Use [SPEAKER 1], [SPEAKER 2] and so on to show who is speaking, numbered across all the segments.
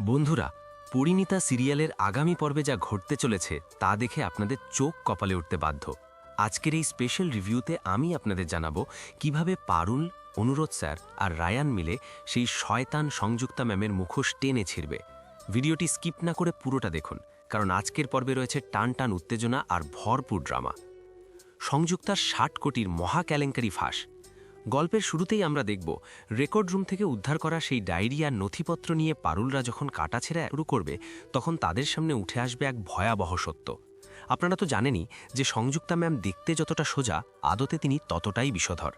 [SPEAKER 1] বন্ধুরা, পরিণীতা সিরিয়ালের আগামী পর্বে যা ঘটতে চলেছে তা দেখে আপনাদের চোখ কপালে উঠতে বাধ্য। আজকের এই স্পেশাল রিভিউতে আমি আপনাদের জানাব কীভাবে পারুল, অনুরোধ স্যার আর রায়ান মিলে সেই শয়তান সংযুক্তা ম্যামের মুখোশ টেনে ছিঁড়বে। ভিডিওটি স্কিপ না করে পুরোটা দেখুন, কারণ আজকের পর্বে রয়েছে টান টান উত্তেজনা আর ভরপুর ড্রামা সংযুক্তার ষাট কোটির মহা কেলেঙ্কারি ফাঁস গল্পের শুরুতেই আমরা দেখব, রেকর্ড রুম থেকে উদ্ধার করা সেই ডায়েরি আর নথিপত্র নিয়ে পারুলরা যখন কাটাছেড়া শুরু করবে, তখন তাদের সামনে উঠে আসবে এক ভয়াবহ সত্য। আপনারা তো জানেনই যে সংযুক্তা ম্যাম দেখতে যতটা সোজা, আদতে তিনি ততটাই বিষধর।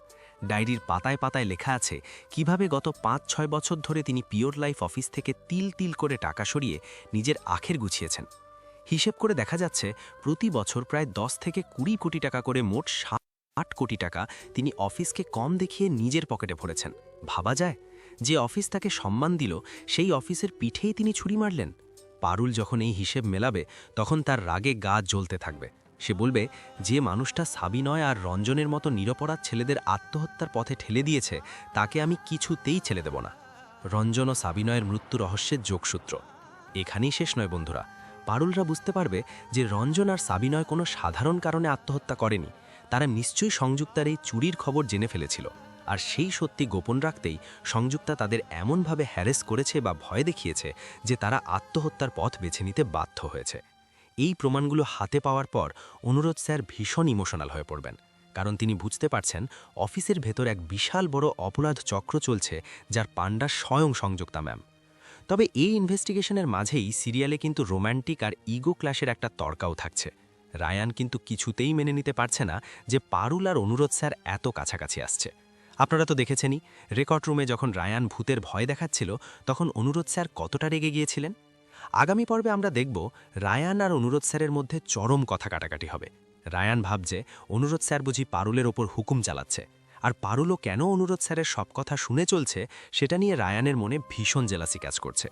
[SPEAKER 1] ডায়েরির পাতায় পাতায় লেখা আছে, কীভাবে গত পাঁচ ছয় বছর ধরে তিনি পিওর লাইফ অফিস থেকে তিল তিল করে টাকা সরিয়ে নিজের আখের গুছিয়েছেন। হিসেব করে দেখা যাচ্ছে, প্রতি বছর প্রায় দশ থেকে কুড়ি কোটি টাকা করে মোট ষাট কোটি টাকা তিনি অফিসকে কম দেখিয়ে নিজের পকেটে ভরেছেন। ভাবা যায়, যে অফিস তাকে সম্মান দিল, সেই অফিসের পিঠেই তিনি ছুরি মারলেন। পারুল যখন এই হিসেব মেলাবে, তখন তার রাগে গা জ্বলতে থাকবে। সে বলবে, যে মানুষটা সাবিনয় আর রঞ্জনের মতো নিরপরাধ ছেলেদের আত্মহত্যার পথে ঠেলে দিয়েছে, তাকে আমি কিছুতেই ছেলে দেব না। রঞ্জন ও সাবিনয়ের মৃত্যু রহস্যের যোগসূত্র। এখানেই শেষ নয় বন্ধুরা। পারুলরা বুঝতে পারবে যে রঞ্জন আর সাবিনয় কোনো সাধারণ কারণে আত্মহত্যা করেনি। তারা নিশ্চয়ই সংযুক্তার এই চুরির খবর জেনে ফেলেছিল। আর সেই সত্যি গোপন রাখতেই সংযুক্তা তাদের এমনভাবে হ্যারেস করেছে বা ভয় দেখিয়েছে যে তারা আত্মহত্যার পথ বেছে নিতে বাধ্য হয়েছে। এই প্রমাণগুলো হাতে পাওয়ার পর অনুরোধ স্যার ভীষণ ইমোশনাল হয়ে পড়বেন। কারণ তিনি বুঝতে পারছেন অফিসের ভেতর এক বিশাল বড় অপরাধ চক্র চলছে যার পাণ্ডা স্বয়ং সংযুক্তা ম্যাম। তবে এই ইনভেস্টিগেশনের মাঝেই সিরিয়ালে কিন্তু রোম্যান্টিক আর ইগো ক্লাসের একটা তর্কাও থাকছে। রায়ান কিন্তু কিছুতেই মেনে নিতে পারছে না যে পারুল আর অনুরোধ স্যার এত কাছাকাছি আসছে। আপনারা তো দেখেছেনই, রেকর্ড রুমে যখন রায়ান ভূতের ভয় দেখাচ্ছিল, তখন অনুরোধ স্যার কতটা রেগে গিয়েছিলেন? আগামী পর্বে আমরা দেখব রায়ান আর অনুরোধ স্যারের মধ্যে চরম কথা কাটাকাটি হবে। রায়ান ভাবছে, অনুরোধ স্যার বুঝি পারুলের ওপর হুকুম চালাচ্ছে। আর পারুলও কেন অনুরোধ স্যারের সব কথা শুনে চলছে, সেটা নিয়ে রায়ানের মনে ভীষণ জেলাসি কাজ করছে।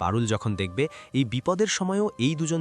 [SPEAKER 1] পারুল যখন দেখবে, এই বিপদের সময়ও এই দুজন